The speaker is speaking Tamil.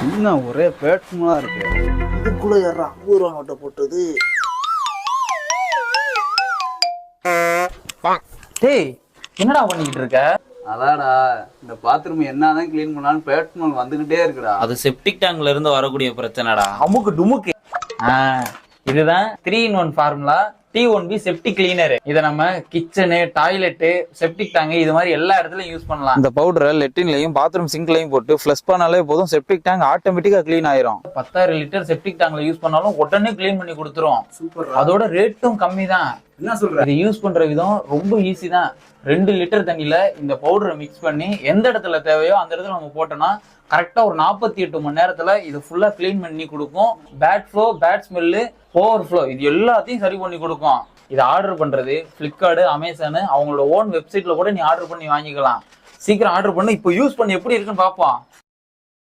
என்ன ஒரே பேட்ஸ்மலா இருக்கு? இதுக்குள்ள யாரா ஐம்பது ரூபா நோட்டை போட்டது? டேய் என்னடா பண்ணிக்கிட்டு இருக்க? அதாடா இந்த பாத்ரூம் என்னதான் க்ளீன் பண்ணாலும் பேட்ஸ்மல் வந்துகிட்டே இருக்குடா. அது செப்டிக் டேங்க்ல இருந்து வரக்கூடிய பிரச்சனைடா. அமுக்கு டுமுக்கு. ஆ, இதுதான் three in one formula D one P septic cleaner இதை நம்ம கிச்சனு டாய்லெட்டு செப்டிக் டேங்க் இது மாதிரி எல்லா இடத்துலயும் யூஸ் பண்ணலாம். இந்த பவுடரை லெட்டின்லையும் பாத்ரூம் சிங்க்லையும் போட்டு ஃப்ளஷ் பண்ணாலே போதும் செப்டிக் டேங்க் ஆட்டோமேட்டிக்கா க்ளீன் ஆயிரும். பத்தாயிரம் லிட்டர் செப்டிக் டேங்க்ல யூஸ் பண்ணாலும் உடனே க்ளீன் பண்ணி கொடுத்துரும். சூப்பர் அதோட ரேட்டும் கம்மி தான் என்ன சொல்ற? இது யூஸ் பண்ற விதம் ரொம்ப ஈஸி தான். ரெண்டு லிட்டர் தண்ணியில இந்த பவுடரை மிக்ஸ் பண்ணி எந்த இடத்துல தேவையோ அந்த இடத்துல நம்ம போட்டோம்னா கரெக்டா ஒரு நாற்பத்தி எட்டு மணி நேரத்துல இது ஃபுல்லா க்ளீன் பண்ணி கொடுக்கும். Bad flow bad smell overflow இது எல்லாத்தையும் சரி பண்ணி கொடுக்கும். இதை ஆர்டர் பண்றது ஃப்ளிப்கார்டு அமேசானு அவங்களோட ஓன் வெப்சைட்ல கூட நீ ஆர்டர் பண்ணி வாங்கிக்கலாம். சீக்கிரம் ஆர்டர் பண்ணு. இப்போ யூஸ் பண்ணி. எப்படி இருக்குன்னு பார்ப்போம்.